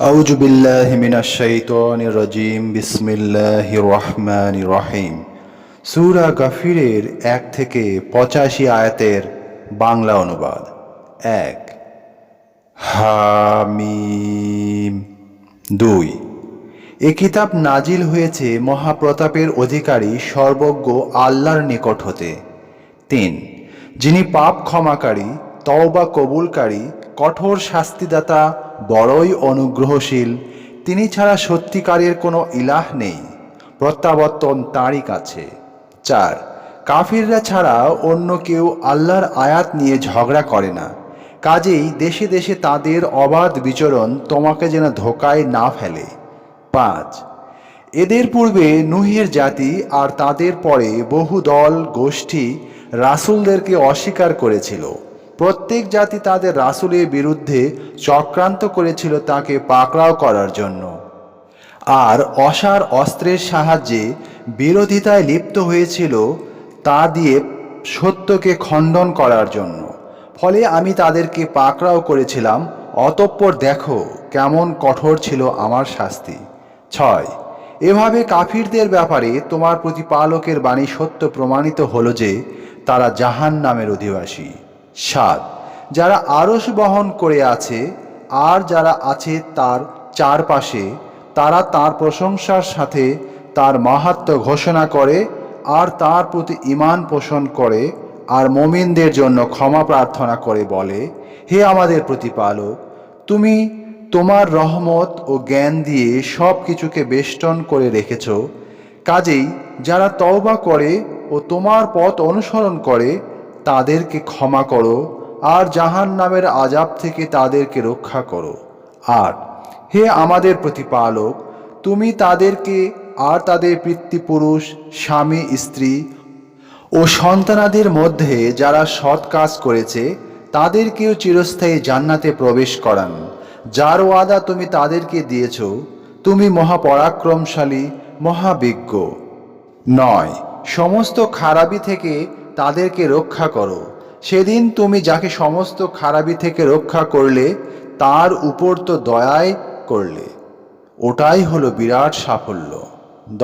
أعوذ بالله من الشيطان الرجيم بسم الله الرحمن الرحيم সূরা গাফিরের এক থেকে পঁচাশি আয়াতের বাংলা অনুবাদ এক হামিম দুই এ কিতাব নাজিল হয়েছে মহাপ্রতাপের অধিকারী সর্বজ্ঞ আল্লাহর নিকট হতে তিন যিনি পাপ ক্ষমাকারী তওবা কবুলকারী কঠোর শাস্তিদাতা বড়ই অনুগ্রহশীল। তিনি ছাড়া সত্যিকারের কোনো ইলাহ নেই। প্রত্যাবর্তন তাঁরই কাছে। চার, কাফিররা ছাড়া অন্য কেউ আল্লাহর আয়াত নিয়ে ঝগড়া করে না। কাজেই দেশে দেশে তাদের অবাধ বিচরণ তোমাকে যেন ধোকায় না ফেলে। পাঁচ, এদের পূর্বে নুহের জাতি আর তাদের পরে বহু দল, গোষ্ঠী রাসূলদেরকে অস্বীকার করেছিল। প্রত্যেক জাতি তাদের রাসুলের বিরুদ্ধে চক্রান্ত করেছিল তাকে পাকড়াও করার জন্য। আর অসার অস্ত্রের সাহায্যে বিরোধিতায় লিপ্ত হয়েছিল তা দিয়ে সত্যকে খণ্ডন করার জন্য। ফলে আমি তাদেরকে পাকড়াও করেছিলাম, অতঃপর দেখো কেমন কঠোর ছিল আমার শাস্তি। ছয়, এভাবে কাফিরদের ব্যাপারে তোমার প্রতিপালকের বাণী সত্য প্রমাণিত হলো যে তারা জাহান নামের অধিবাসী। সাত, যারা আরস বহন করে আছে, আর যারা আছে তার চারপাশে, তারা তার প্রশংসার সাথে তার মাহাত্ম ঘোষণা করে, আর তার প্রতি ইমান পোষণ করে, আর মমিনদের জন্য ক্ষমা প্রার্থনা করে বলে, হে আমাদের প্রতিপালক, তুমি তোমার রহমত ও জ্ঞান দিয়ে সব কিছুকে বেষ্টন করে রেখেছ, কাজেই যারা তওবা করে ও তোমার পথ অনুসরণ করে তাদেরকে ক্ষমা করো, আর জাহান নামের আজাব থেকে তাদেরকে রক্ষা করো। আর হে আমাদের প্রতিপালক, তুমি তাদেরকে আর তাদের পিতৃপুরুষ, স্বামী, স্ত্রী ও সন্তানাদের মধ্যে যারা সৎ কাজ করেছে, তাদেরকেও চিরস্থায়ী জান্নাতে প্রবেশ করান। যার ওয়াদা তুমি তাদেরকে দিয়েছ, তুমি মহাপরাক্রমশালী, মহাবিজ্ঞ। নয়, সমস্ত খারাপি থেকে তাদেরকে রক্ষা করো। সেদিন তুমি যাকে সমস্ত খারাপি থেকে রক্ষা করলে, তার উপর তো দয়ায় করলে। ওটাই হলো বিরাট সাফল্য।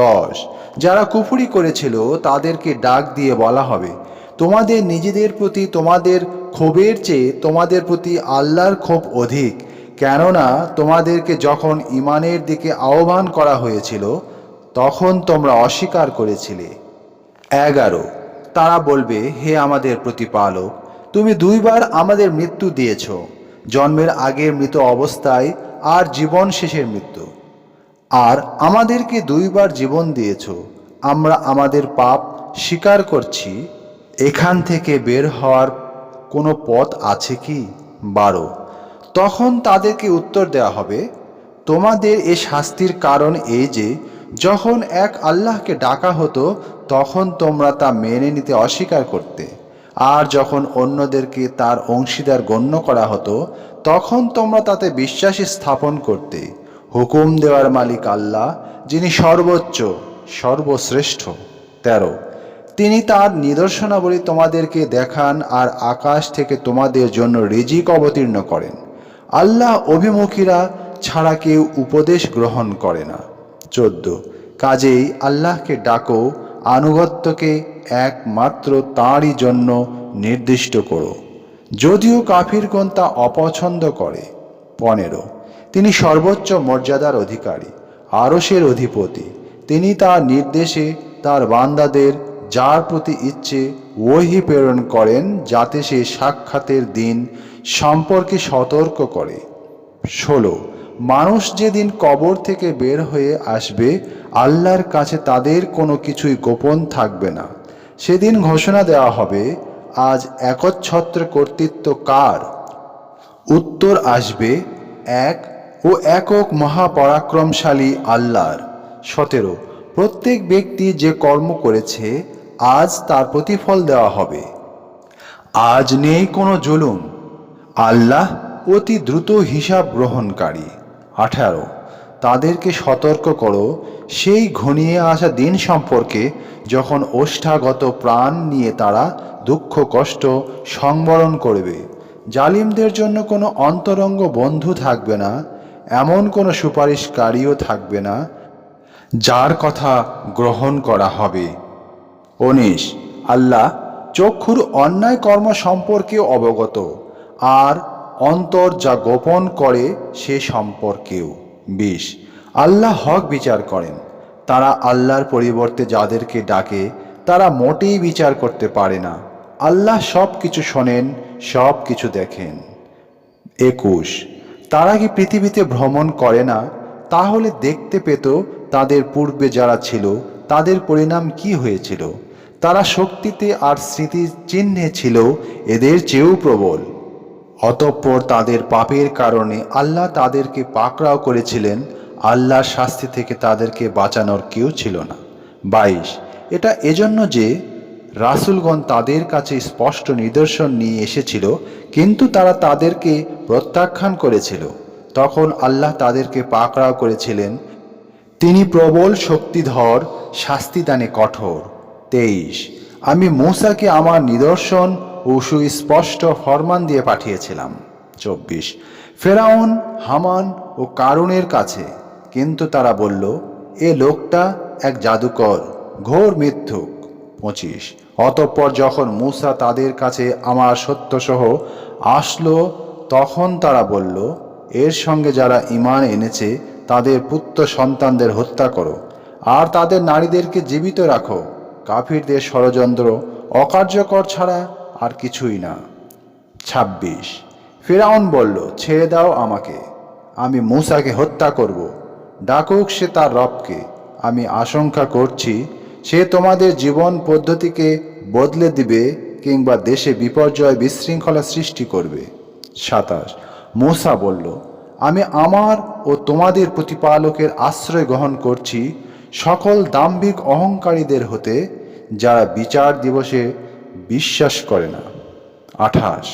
দশ, যারা কুফুরি করেছিল, তাদেরকে ডাক দিয়ে বলা হবে, তোমাদের নিজেদের প্রতি তোমাদের ক্ষোভের চেয়ে তোমাদের প্রতি আল্লাহর ক্ষোভ অধিক। কেননা তোমাদেরকে যখন ইমানের দিকে আহ্বান করা হয়েছিল, তখন তোমরা অস্বীকার করেছিলে। এগারো তারা বলবে, হে আমাদের প্রতিপালক, তুমি দুইবার আমাদের মৃত্যু দিয়েছ। জন্মের আগের মৃত অবস্থায় আর জীবন শেষের মৃত্যু। আর আমাদেরকে দুইবার জীবন দিয়েছ। আমরা আমাদের পাপ স্বীকার করছি। এখান থেকে বের হওয়ার কোনো পথ আছে কি? বারো। তখন তাদেরকে উত্তর দেওয়া হবে, তোমাদের এ শাস্তির কারণ এই যে যখন এক আল্লাহকে ডাকা হতো, তখন তোমরা তা মেনে নিতে অস্বীকার করতে। আর যখন অন্যদেরকে তার অংশীদার গণ্য করা হতো, তখন তোমরা তাতে বিশ্বাসী স্থাপন করতে। হুকুম দেওয়ার মালিক আল্লাহ, যিনি সর্বোচ্চ, সর্বশ্রেষ্ঠ। তেরো। তিনি তার নিদর্শনাবলী তোমাদেরকে দেখান আর আকাশ থেকে তোমাদের জন্য রিজিক অবতীর্ণ করেন। আল্লাহ অভিমুখীরা ছাড়া কেউ উপদেশ গ্রহণ করে না। চোদ্দ। কাজেই আল্লাহকে ডাকো, আনুগত্যকে একমাত্র তাঁরই জন্য নির্দিষ্ট করো। যদিও কাফিরগণ তা অপছন্দ করে। পনেরো। তিনি সর্বোচ্চ মর্যাদার অধিকারী, আরসের অধিপতি। তিনি তার নির্দেশে তার বান্দাদের যার প্রতি ইচ্ছে ওহি প্রেরণ করেন, যাতে সে সাক্ষাতের দিন সম্পর্কে সতর্ক করে। ষোলো। মানুষ যেদিন কবর থেকে বের হয়ে আসবে, আল্লাহর কাছে তাদের কোনো কিছুই গোপন থাকবে না। সেদিন ঘোষণা দেওয়া হবে, আজ একচ্ছত্র কর্তৃত্ব কার? উত্তর আসবে, এক ও একক মহাপরাক্রমশালী আল্লাহর। সতেরো, প্রত্যেক ব্যক্তি যে কর্ম করেছে, আজ তার প্রতিফল দেওয়া হবে। আজ নেই কোনো জুলুম। আল্লাহ অতি দ্রুত হিসাব গ্রহণকারী। আঠারো। তাদেরকে সতর্ক করো, সেই ঘনিয়ে আসা দিন সম্পর্কে যখন ওষ্ঠাগত প্রাণ নিয়ে তারা দুঃখ, কষ্ট সংবরণ করবে। জালিমদের জন্য কোনো অন্তরঙ্গ বন্ধু থাকবে না, এমন কোনো সুপারিশকারীও থাকবে না, যার কথা গ্রহণ করা হবে। উনিশ, আল্লাহ চক্ষুর অন্যায় কর্ম সম্পর্কেও অবগত, আর অন্তর যা গোপন করে সে সম্পর্কেও। বিশ, আল্লাহ হক বিচার করেন। তারা আল্লাহর পরিবর্তে যাদেরকে ডাকে, তারা মোটেই বিচার করতে পারে না। আল্লাহ সব কিছু শোনেন সব কিছু দেখেন। একুশ, তারা কি পৃথিবীতে ভ্রমণ করে না? তাহলে দেখতে পেত তাদের পূর্বে যারা ছিল, তাদের পরিণাম কি হয়েছিল? তারা শক্তিতে আর স্মৃতির চিহ্নে ছিল, এদের চেয়েও প্রবল। অতঃপর তাদের পাপের কারণে আল্লাহ তাদেরকে পাকড়াও করেছিলেন। আল্লাহর শাস্তি থেকে তাদেরকে বাঁচানোর কেউ ছিল না। বাইশ, এটা এজন্য যে রাসুলগণ তাদের কাছে স্পষ্ট নিদর্শন নিয়ে এসেছিল, কিন্তু তারা তাদেরকে প্রত্যাখ্যান করেছিল। তখন আল্লাহ তাদেরকে পাকড়াও করেছিলেন। তিনি প্রবল শক্তিধর, শাস্তিদানে কঠোর। তেইশ, আমি মূসাকে আমার নিদর্শন ও সুস্পষ্ট ফরমান দিয়ে পাঠিয়েছিলাম। চব্বিশ, ফেরাউন, হামান ও কারুনের কাছে। কিন্তু তারা বলল, এ লোকটা এক জাদুকর, ঘোর মিথ্যুক। পঁচিশ, অতঃপর যখন মূসা তাদের কাছে আমার সত্যসহ আসলো, তখন তারা বলল, এর সঙ্গে যারা ইমান এনেছে, তাদের পুত্র সন্তানদের হত্যা করো, আর তাদের নারীদেরকে জীবিত রাখো। কাফিরদের ষড়যন্ত্র অকার্যকর ছাড়া আর কিছুই না। ছাব্বিশ। ফেরাউন বলল, ছেড়ে দাও আমাকে। আমি মূসাকে হত্যা করব। ডাকুক সে তার রবকে। আমি আশঙ্কা করছি সে তোমাদের জীবন পদ্ধতিকে বদলে দিবে কিংবা দেশে বিপর্যয় বিশৃঙ্খলা সৃষ্টি করবে। সাতাশ। মূসা বলল, আমি আমার ও তোমাদের প্রতিপালকের আশ্রয় গ্রহণ করছি সকল দাম্ভিক অহংকারীদের হতে, যারা বিচার দিবসে বিশ্বাস করে না। আঠাশ।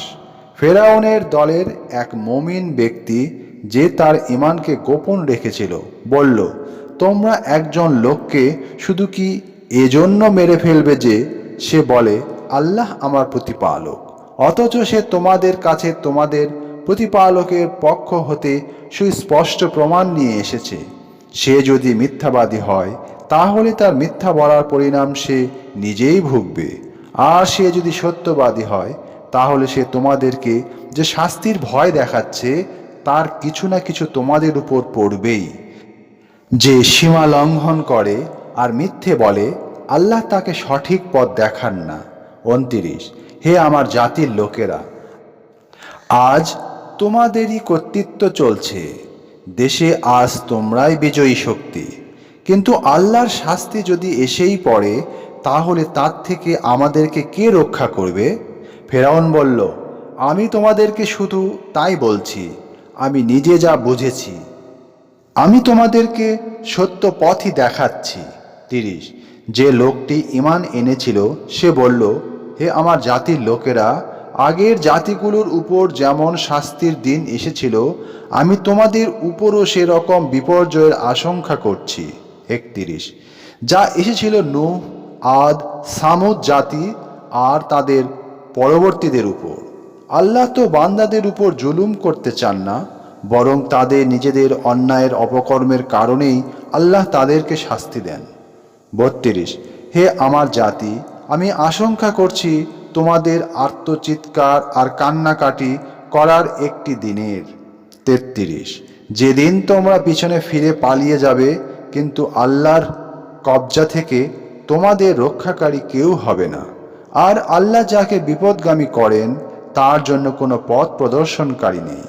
ফেরাউনের দলের এক মমিন ব্যক্তি যে তার ইমানকে গোপন রেখেছিল, বলল, তোমরা একজন লোককে শুধু কি এজন্য মেরে ফেলবে যে সে বলে, আল্লাহ আমার প্রতিপালক? অথচ সে তোমাদের কাছে তোমাদের প্রতিপালকের পক্ষ হতে সুস্পষ্ট প্রমাণ নিয়ে এসেছে। সে যদি মিথ্যাবাদী হয়, তাহলে তার মিথ্যা বলার পরিণাম সে নিজেই ভুগবে। আর সে যদি সত্যবাদী হয়, তাহলে সে তোমাদেরকে যে শাস্তির ভয় দেখাচ্ছে, তার কিছু না কিছু তোমাদের উপর পড়বেই। যে সীমা লঙ্ঘন করে আর মিথ্যে বলে, আল্লাহ তাকে সঠিক পথ দেখান না। উনতিরিশ, হে আমার জাতির লোকেরা, আজ তোমাদেরই কর্তৃত্ব চলছে। দেশে আজ তোমরাই বিজয়ী শক্তি। কিন্তু আল্লাহর শাস্তি যদি এসেই পড়ে তাহলে তার থেকে আমাদেরকে কে রক্ষা করবে? ফেরাউন বলল, আমি তোমাদেরকে শুধু তাই বলছি, আমি নিজে যা বুঝেছি। আমি তোমাদেরকে সত্য পথই দেখাচ্ছি। তিরিশ, যে লোকটি ইমান এনেছিল, সে বলল, হে আমার জাতির লোকেরা, আগের জাতিগুলোর উপর যেমন শাস্তির দিন এসেছিল, আমি তোমাদের উপরও সেরকম বিপর্যয়ের আশঙ্কা করছি। একতিরিশ, যা এসেছিল নূহ আদ সামুদ জাতি আর তাদের পরবর্তীদের উপর। আল্লাহ তো বান্দাদের উপর জুলুম করতে চান না, বরং তাদের নিজেদের অন্যায়ের অপকর্মের কারণেই আল্লাহ তাদেরকে শাস্তি দেন। বত্রিশ, হে আমার জাতি, আমি আশঙ্কা করছি তোমাদের আত্মচিৎকার আর কান্নাকাটি করার একটি দিনের। তেত্রিশ, যেদিন তোমরা পিছনে ফিরে পালিয়ে যাবে, কিন্তু আল্লাহর কবজা থেকে তোমাদের রক্ষাকারী কেউ হবে না। আর আল্লাহ যাকে বিপদগামী করেন, তার জন্য কোনো পথ প্রদর্শনকারী নেই।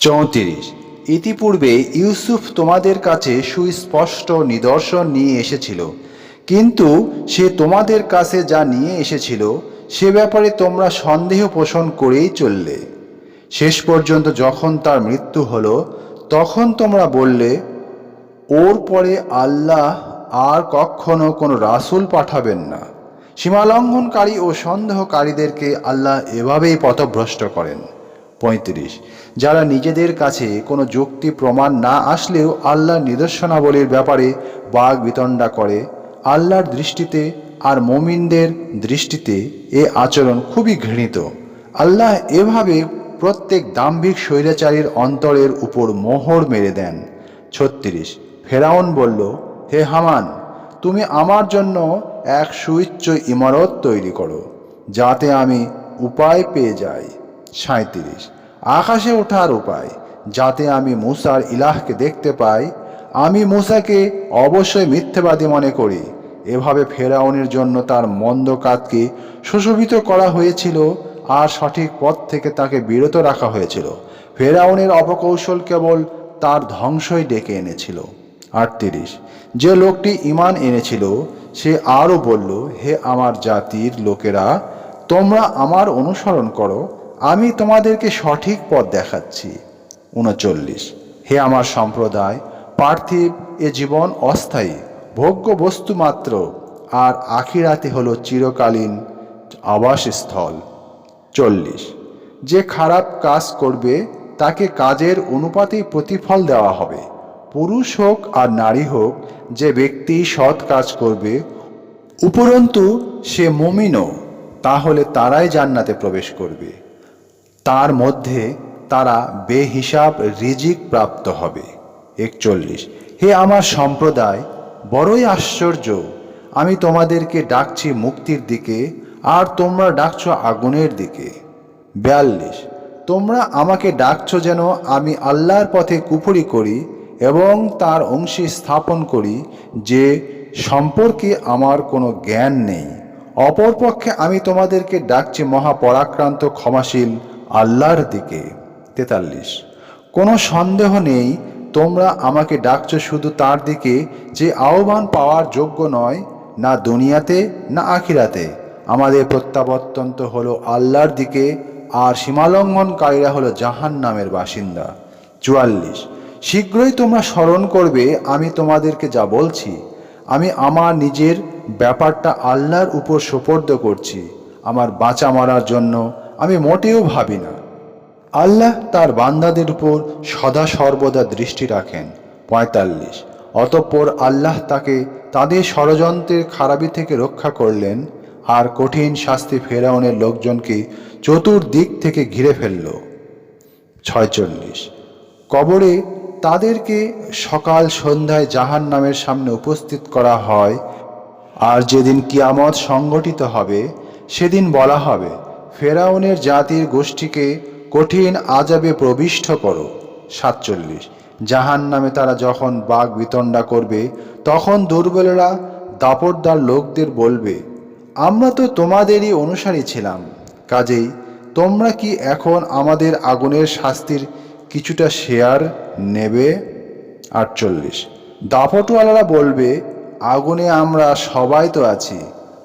চৌত্রিশ, ইতিপূর্বে ইউসুফ তোমাদের কাছে সুস্পষ্ট নিদর্শন নিয়ে এসেছিল। কিন্তু সে তোমাদের কাছে যা নিয়ে এসেছিল, সে ব্যাপারে তোমরা সন্দেহ পোষণ করেই চললে। শেষ পর্যন্ত যখন তার মৃত্যু হলো, তখন তোমরা বললে, ওর পরে আল্লাহ আর কখনো কোনো রাসূল পাঠাবেন না। সীমালঙ্ঘনকারী ও সন্দেহকারীদেরকে আল্লাহ এভাবেই পথভ্রষ্ট করেন। পঁয়ত্রিশ, যারা নিজেদের কাছে কোনো যুক্তি প্রমাণ না আসলেও আল্লাহর নিদর্শনাবলীর ব্যাপারে বাঘ বিতণ্ডা করে, আল্লাহর দৃষ্টিতে আর মমিনদের দৃষ্টিতে এ আচরণ খুবই ঘৃণিত। আল্লাহ এভাবে প্রত্যেক দাম্ভিক স্বৈরাচারীর অন্তরের উপর মোহর মেরে দেন। ছত্রিশ, ফেরাউন বলল হে হামান, তুমি আমার জন্য এক সুউচ্চ ইমারত তৈরি করো, যাতে আমি উপায় পেয়ে যাই। সাঁত্রিশ আকাশে ওঠার উপায়, যাতে আমি মুসার ইলাহকে দেখতে পাই। আমি মুসাকে অবশ্যই মিথ্যেবাদী মনে করি। এভাবে ফেরাউনের জন্য তার মন্দ কাজকে সুশোভিত করা হয়েছিল আর সঠিক পথ থেকে তাকে বিরত রাখা হয়েছিল। ফেরাউনের অপকৌশল কেবল তার ধ্বংসই ডেকে এনেছিল। আটত্রিশ। যে লোকটি ইমান এনেছিল, সে আরও বলল, হে আমার জাতির লোকেরা, তোমরা আমার অনুসরণ করো, আমি তোমাদেরকে সঠিক পথ দেখাচ্ছি। উনচল্লিশ। হে আমার সম্প্রদায়, পার্থিব, এ জীবন অস্থায়ী, ভোগ্য বস্তু মাত্র, আর আখিরাতে হলো চিরকালীন আবাসস্থল। চল্লিশ। যে খারাপ কাজ করবে, তাকে কাজের অনুপাতেই প্রতিফল দেওয়া হবে। পুরুষ হোক আর নারী হোক, যে ব্যক্তি সৎ কাজ করবে, উপরন্তু সে মমিনও, তাহলে তারাই জান্নাতে প্রবেশ করবে। তার মধ্যে তারা বেহিসাব রিজিক প্রাপ্ত হবে। একচল্লিশ। হে আমার সম্প্রদায়, বড়ই আশ্চর্য। আমি তোমাদেরকে ডাকছি মুক্তির দিকে, আর তোমরা ডাকছো আগুনের দিকে। বিয়াল্লিশ। তোমরা আমাকে ডাকছো যেন আমি আল্লাহর পথে কুফরি করি এবং তার অংশী স্থাপন করি যে সম্পর্কে আমার কোনো জ্ঞান নেই। অপরপক্ষে আমি তোমাদেরকে ডাকছি মহাপরাক্রান্ত ক্ষমাশীল আল্লাহর দিকে। তেতাল্লিশ। কোনো সন্দেহ নেই, তোমরা আমাকে ডাকছো শুধু তার দিকে যে আহ্বান পাওয়ার যোগ্য নয়, না দুনিয়াতে, না আখিরাতে। আমাদের প্রত্যাবর্তন তো হলো আল্লাহর দিকে, আর সীমালঙ্ঘনকারীরা হলো জাহান নামের বাসিন্দা। চুয়াল্লিশ। শীঘ্রই তোমরা স্মরণ করবে, আমি তোমাদেরকে যা বলছি। আমি আমার নিজের ব্যাপারটা আল্লাহর উপর সোপর্দ করছি। আমার বাঁচা মারার জন্য আমি মোটেও ভাবি না। আল্লাহ তার বান্দাদের উপর সদা সর্বদা দৃষ্টি রাখেন। পঁয়তাল্লিশ। অতঃপর আল্লাহ তাকে তাদের ষড়যন্ত্রের খারাপি থেকে রক্ষা করলেন আর কঠিন শাস্তি ফেরাউনের লোকজনকে চতুর্দিক থেকে ঘিরে ফেলল। ছয়চল্লিশ। কবরে তাদেরকে সকাল সন্ধ্যায় জাহান নামের সামনে উপস্থিত করা হয়, আর যেদিন কিয়ামত সংগঠিত হবে, সেদিন বলা হবে, ফেরাউনের জাতির গোষ্ঠীকে কঠিন আজাবে প্রবিষ্ট করো। সাতচল্লিশ। জাহান নামে তারা যখন বাঘ বিতণ্ডা করবে, তখন দুর্বলেরা দাপটদার লোকদের বলবে, আমরা তো তোমাদেরই অনুসারী ছিলাম। কাজেই তোমরা কি এখন আমাদের আগুনের শাস্তির কিছুটা শেয়ার নেবে আটচল্লিশ। দাপটওয়ালারা বলবে, আগুনে আমরা সবাই তো আছি।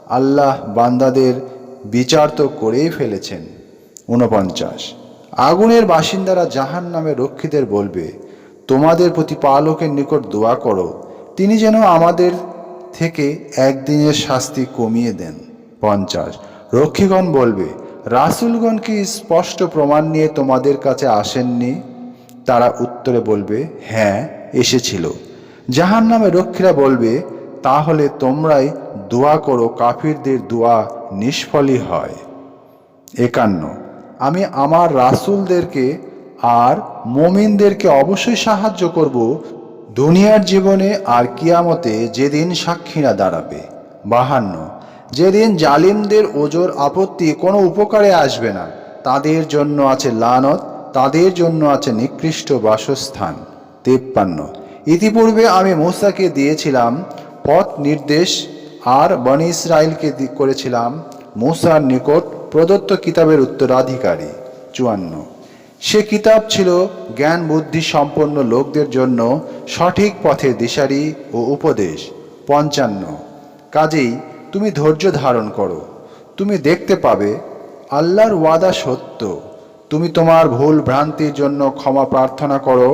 আল্লাহ বান্দাদের বিচার তো করেই ফেলেছেন। ঊনপঞ্চাশ। আগুনের বাসিন্দারা জাহান নামে রক্ষীদের বলবে, তোমাদের প্রতি প্রতিপালকের নিকট দোয়া করো। তিনি যেন আমাদের থেকে একদিনের শাস্তি কমিয়ে দেন। পঞ্চাশ। রক্ষীগণ বলবে, রাসুলগণ কি স্পষ্ট প্রমাণ নিয়ে তোমাদের কাছে আসেননি? তারা উত্তরে বলবে হ্যাঁ এসেছিল। জাহান নামে রক্ষীরা বলবে, তাহলে তোমরাই দোয়া করো, কাফিরদের দোয়া নিষ্ফলই হয়। একান্ন। আমি আমার রাসূলদেরকে আর মমিনদেরকে অবশ্যই সাহায্য করব, দুনিয়ার জীবনে আর কিয়ামতে যেদিন সাক্ষীরা দাঁড়াবে। বাহান্ন। যেদিন জালিমদের ওজোর আপত্তি কোনো উপকারে আসবে না, তাদের জন্য আছে লানত তাদের জন্য আছে নিকৃষ্ট বাসস্থান, তেপ্পান্ন। ইতিপূর্বে আমি মূসাকে দিয়েছিলাম, পথ নির্দেশ, আর বনি ইসরায়েলকে করেছিলাম, মূসার নিকট প্রদত্ত কিতাবের উত্তরাধিকারী, চুয়ান্ন। সে কিতাব ছিল জ্ঞান বুদ্ধি সম্পন্ন লোকদের জন্য সঠিক পথে দিশারি ও উপদেশ, পঞ্চান্ন। কাজেই তুমি ধৈর্য ধারণ করো, তুমি দেখতে পাবে, আল্লাহর ওয়াদা সত্য। তুমি তোমার ভুল ভ্রান্তির জন্য ক্ষমা প্রার্থনা করো,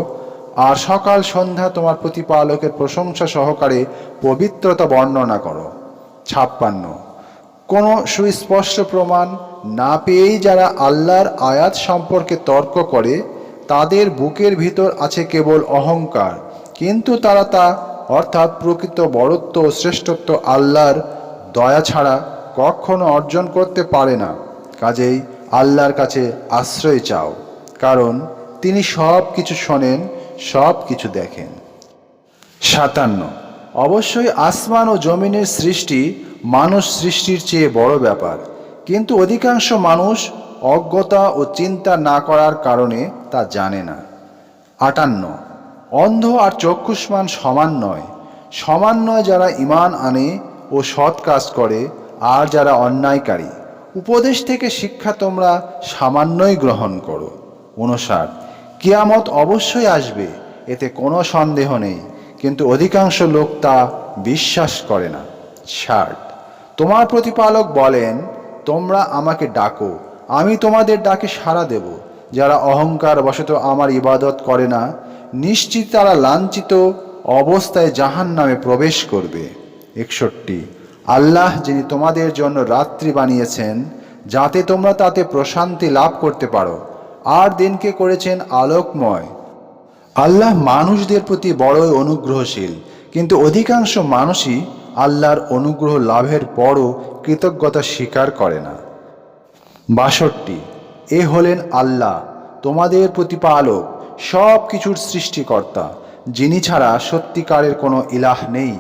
আর সকাল সন্ধ্যা তোমার প্রতিপালকের প্রশংসা সহকারে পবিত্রতা বর্ণনা করো। ছাপ্পান্ন। কোনো সুস্পষ্ট প্রমাণ না পেয়েই যারা আল্লাহর আয়াত সম্পর্কে তর্ক করে, তাদের বুকের ভিতর আছে কেবল অহংকার, কিন্তু তারা তা অর্থাৎ প্রকৃত বড়ত্ব ও শ্রেষ্ঠত্ব আল্লাহর দয়া ছাড়া কখনো অর্জন করতে পারে না। কাজেই আল্লাহর কাছে আশ্রয় চাও, কারণ তিনি সব কিছু শোনেন, সব কিছু দেখেন। সাতান্ন। অবশ্যই আসমান ও জমিনের সৃষ্টি মানুষ সৃষ্টির চেয়ে বড় ব্যাপার, কিন্তু অধিকাংশ মানুষ অজ্ঞতা ও চিন্তা না করার কারণে তা জানে না। আটান্ন। অন্ধ আর চক্ষুষ্মান সমান নয়। সমান নয় যারা ইমান আনে ও সৎ কাজ করে, আর যারা অন্যায়কারী। উপদেশ থেকে শিক্ষা তোমরা সামান্যই গ্রহণ করো। অনুসার, কিয়ামত অবশ্যই আসবে, এতে কোনো সন্দেহ নেই, কিন্তু অধিকাংশ লোক তা বিশ্বাস করে না। ষাট, তোমার প্রতিপালক বলেন, তোমরা আমাকে ডাকো, আমি তোমাদের ডাকে সাড়া দেব। যারা অহংকার বশত আমার ইবাদত করে না, নিশ্চিত তারা লাঞ্ছিত অবস্থায় জাহান নামে প্রবেশ করবে। একষট্টি আল্লাহ যিনি তোমাদের জন্য রাত্রি বানিয়েছেন, যাতে তোমরা তাতে প্রশান্তি লাভ করতে পারো, আর দিনকে করেছেন আলোকময়। আল্লাহ মানুষদের প্রতি বড়ই অনুগ্রহশীল, কিন্তু অধিকাংশ মানুষই আল্লাহর অনুগ্রহ লাভের পরও কৃতজ্ঞতা স্বীকার করে না। বাষট্টি, এ হলেন আল্লাহ, তোমাদের প্রতিপালক সব কিছুর সৃষ্টিকর্তা, যিনি ছাড়া সত্যিকারের কোনো ইলাহ নেই।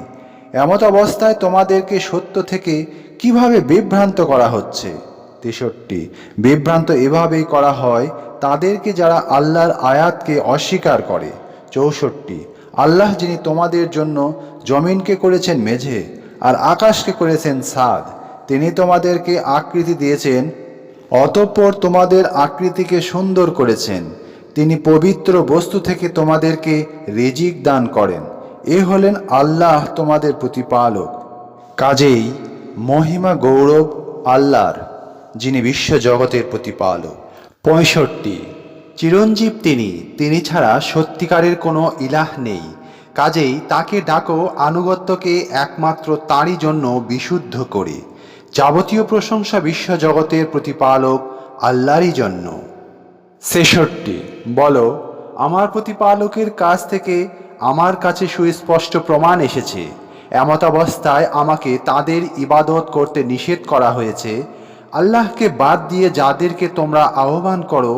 এমত অবস্থায় তোমাদেরকে সত্য থেকে কীভাবে বিভ্রান্ত করা হচ্ছে? তেষট্টি, বিভ্রান্ত এভাবেই করা হয় তাদেরকে যারা আল্লাহর আয়াতকে অস্বীকার করে। চৌষট্টি, আল্লাহ যিনি তোমাদের জন্য জমিনকে করেছেন মেঝে আর আকাশকে করেছেন সাদ তিনি তোমাদেরকে আকৃতি দিয়েছেন, অতঃপর তোমাদের আকৃতিকে সুন্দর করেছেন। তিনি পবিত্র বস্তু থেকে তোমাদেরকে রেজিক দান করেন। এ হলেন আল্লাহ তোমাদের প্রতিপালক। কাজেই মহিমা গৌরব আল্লাহর, যিনি বিশ্বজগতের প্রতিপালক। পঁয়ষট্টি। চিরঞ্জীব তিনি তিনি ছাড়া সত্যিকারের কোনো ইলাহ নেই। কাজেই তাকে ডাকো আনুগত্যকে একমাত্র তারই জন্য বিশুদ্ধ করে। যাবতীয় প্রশংসা বিশ্বজগতের প্রতিপালক আল্লাহরই জন্য। ছেষট্টি। বলো, আমার প্রতিপালকের কাছ থেকে আমার কাছে সুস্পষ্ট প্রমাণ এসেছে। এমত অবস্থায় আমাকে তাদের ইবাদত করতে নিষেধ করা হয়েছে। আল্লাহকে বাদ দিয়ে যাদেরকে তোমরা আহ্বান করো,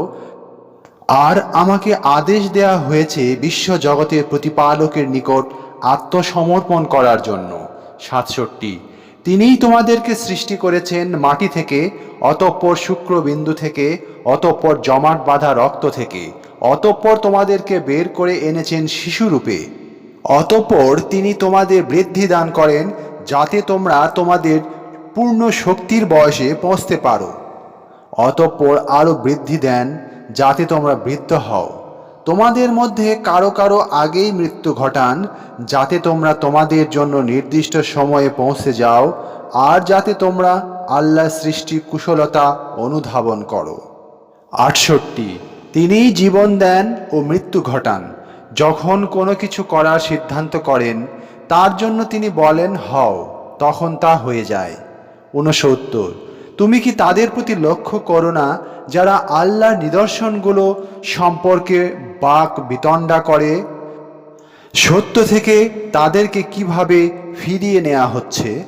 আর আমাকে আদেশ দেয়া হয়েছে বিশ্ব জগতের প্রতিপালকের নিকট আত্মসমর্পণ করার জন্য। সাতষট্টি। তিনিই তোমাদেরকে সৃষ্টি করেছেন মাটি থেকে, অতঃপর শুক্রবিন্দু থেকে, অতঃপর জমাট বাঁধা রক্ত থেকে। অতঃপর তোমাদেরকে বের করে এনেছেন শিশুরূপে। অতঃপর তিনি তোমাদের বৃদ্ধি দান করেন, যাতে তোমরা তোমাদের পূর্ণ শক্তির বয়সে পৌঁছতে পারো। অতঃপর আরও বৃদ্ধি দেন, যাতে তোমরা বৃদ্ধ হও। তোমাদের মধ্যে কারও কারও আগেই মৃত্যু ঘটান, যাতে তোমরা তোমাদের জন্য নির্দিষ্ট সময়ে পৌঁছে যাও, আর যাতে তোমরা আল্লাহ সৃষ্টি কুশলতা অনুধাবন করো। আটষট্টি তিনিই জীবন দেন ও মৃত্যু ঘটান। যখন কোনো কিছু করার সিদ্ধান্ত করেন, তার জন্য তিনি বলেন, হও, তখন তা হয়ে যায়। ঊনসত্তর। তুমি কি তাদের প্রতি লক্ষ্য করো না, যারা আল্লাহর নিদর্শনগুলো সম্পর্কে বাক বিতণ্ডা করে? সত্য থেকে তাদেরকে কীভাবে ফিরিয়ে নেওয়া হচ্ছে?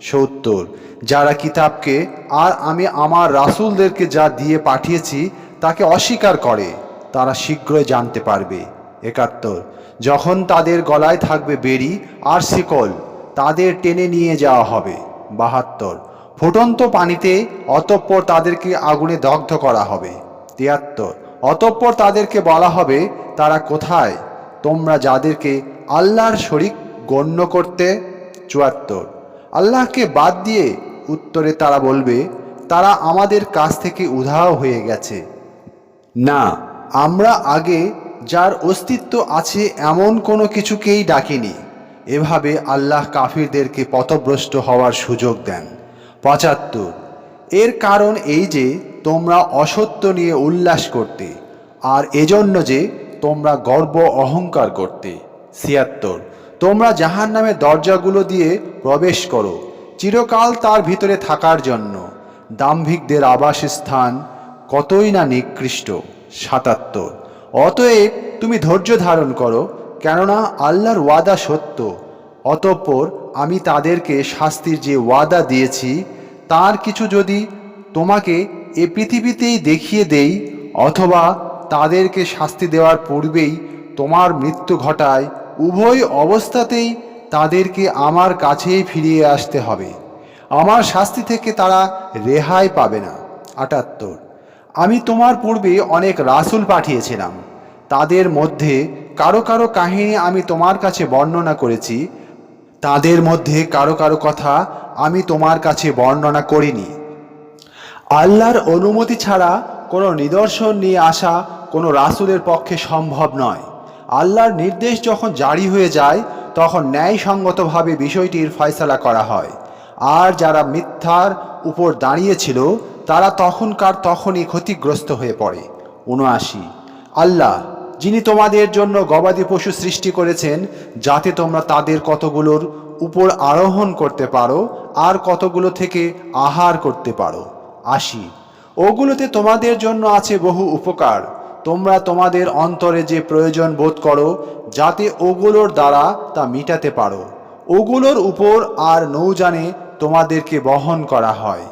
সত্তর। যারা কিতাবকে, আর আমি আমার রাসূলদেরকে যা দিয়ে পাঠিয়েছি তাকে অস্বীকার করে, তারা শীঘ্রই জানতে পারবে। একাত্তর। যখন তাদের গলায় থাকবে বেরি আর শিকল, তাদের টেনে নিয়ে যাওয়া হবে। বাহাত্তর। ফুটন্ত পানিতে অতঃপর তাদেরকে আগুনে দগ্ধ করা হবে। তিয়াত্তর। অতঃপর তাদেরকে বলা হবে, তারা কোথায়? তোমরা যাদেরকে আল্লাহর শরিক গণ্য করতে? চুয়াত্তর। আল্লাহকে বাদ দিয়ে উত্তরে তারা বলবে, তারা আমাদের কাছ থেকে উধাও হয়ে গেছে। না। আমরা আগে যার অস্তিত্ব আছে এমন কোনো কিছুকেই ডাকিনি। এভাবে আল্লাহ কাফিরদেরকে পথভ্রষ্ট হওয়ার সুযোগ দেন। পঁচাত্তর। এর কারণ এই যে, তোমরা অসত্য নিয়ে উল্লাস করতে, আর এজন্য যে, তোমরা গর্ব অহংকার করতে। ছিয়াত্তর। তোমরা জাহান নামে দরজাগুলো দিয়ে প্রবেশ করো, চিরকাল তার ভিতরে থাকার জন্য। দাম্ভিকদের আবাসস্থান কতই না নিকৃষ্ট, সাতাত্তর। অতএব তুমি ধৈর্য ধারণ করো, কেননা আল্লাহর ওয়াদা সত্য। অতঃপর আমি তাদেরকে শাস্তির যে ওয়াদা দিয়েছি, তার কিছু যদি তোমাকে এ পৃথিবীতেই দেখিয়ে দেই, অথবা তাদেরকে শাস্তি দেওয়ার পূর্বেই তোমার মৃত্যু ঘটায়, উভয় অবস্থাতেই তাদেরকে আমার কাছেই ফিরিয়ে আসতে হবে। আমার শাস্তি থেকে তারা রেহাই পাবে না। আটাত্তর। আমি তোমার পূর্বে অনেক রাসূল পাঠিয়েছিলাম। তাদের মধ্যে কারও কারও কাহিনী আমি তোমার কাছে বর্ণনা করেছি। তাদের মধ্যে কারও কারও কথা আমি তোমার কাছে বর্ণনা করিনি। আল্লাহর অনুমতি ছাড়া কোনো নিদর্শন নিয়ে আসা কোনো রাসূলের পক্ষে সম্ভব নয়। আল্লাহর নির্দেশ যখন জারি হয়ে যায়, তখন ন্যায়সঙ্গতভাবে বিষয়টির ফয়সালা করা হয়। আর যারা মিথ্যার উপর দাঁড়িয়েছিল তারা তখনকার তখনই ক্ষতিগ্রস্ত হয়ে পড়ে। উনআশি। আল্লাহ, যিনি তোমাদের জন্য গবাদি পশু সৃষ্টি করেছেন, যাতে তোমরা তাদের কতগুলোর উপর আরোহণ করতে পারো আর কতগুলো থেকে আহার করতে পারো। আশি। ওগুলোতে তোমাদের জন্য আছে বহু উপকার। তোমরা তোমাদের অন্তরে যে প্রয়োজন বোধ করো, যাতে ওগুলোর দ্বারা তা মিটাতে পারো। ওগুলোর উপর আর নৌজানে তোমাদেরকে বহন করা হয়।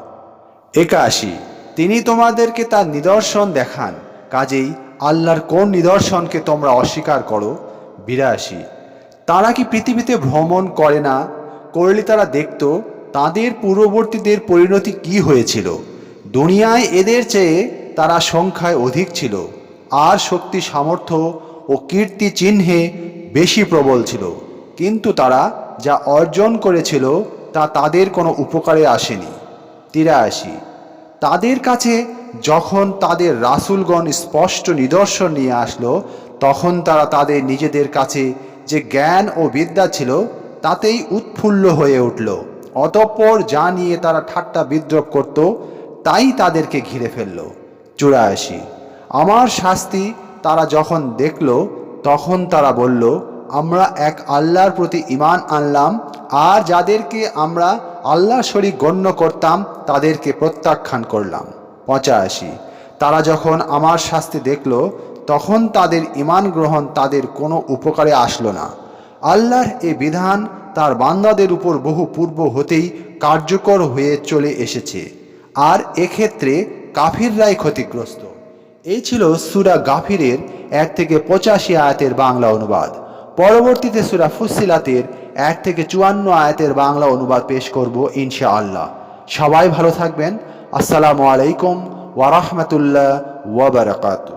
একাশি। তিনি তোমাদেরকে তার নিদর্শন দেখান, কাজেই আল্লাহর কোন নিদর্শনকে তোমরা অস্বীকার করো? বিরাশি। তারা কি পৃথিবীতে ভ্রমণ করে না? করলে তারা দেখত, তাদের পূর্ববর্তীদের পরিণতি কি হয়েছিল? দুনিয়ায় এদের চেয়ে তারা সংখ্যায় অধিক ছিল, আর শক্তি, সামর্থ্য ও কীর্তি চিহ্নে বেশি প্রবল ছিল। কিন্তু তারা যা অর্জন করেছিল তা তাদের কোনো উপকারে আসেনি। তিরাশি। তাদের কাছে যখন তাদের রাসূলগণ স্পষ্ট নিদর্শন নিয়ে আসলো, তখন তারা তাদের নিজেদের কাছে যে জ্ঞান ও বিদ্যা ছিল, তাতেই উৎফুল্ল হয়ে উঠল। অতঃপর যা নিয়ে তারা ঠাট্টা বিদ্রোপ করত, তাই তাদেরকে ঘিরে ফেলল। চুরাশি। আমার শাস্তি তারা যখন দেখল, তখন তারা বলল, আমরা এক আল্লাহর প্রতি ইমান আনলাম, আর যাদেরকে আমরা আল্লাহ শরীক গণ্য করতাম, তাদেরকে প্রত্যাখ্যান করলাম। পঁচাশি। তারা যখন আমার শাস্তি দেখল, তখন তাদের ইমান গ্রহণ তাদের কোনো উপকারে আসলো না। আল্লাহর এ বিধান তার বান্দাদের উপর বহু পূর্ব হতেই কার্যকর হয়ে চলে এসেছে। আর এক্ষেত্রে কাফিররাই ক্ষতিগ্রস্ত। এই ছিল সুরা গাফিরের এক থেকে পঁচাশি আয়াতের বাংলা অনুবাদ। পরবর্তীতে সুরা ফুসিলাতের এক থেকে চুয়ান্ন আয়াতের বাংলা অনুবাদ পেশ করব ইনশা আল্লাহ সবাই ভালো থাকবেন। আসসালামু আলাইকুম ওয়ারহমতুল্লাহ ওয়াবারাকাতু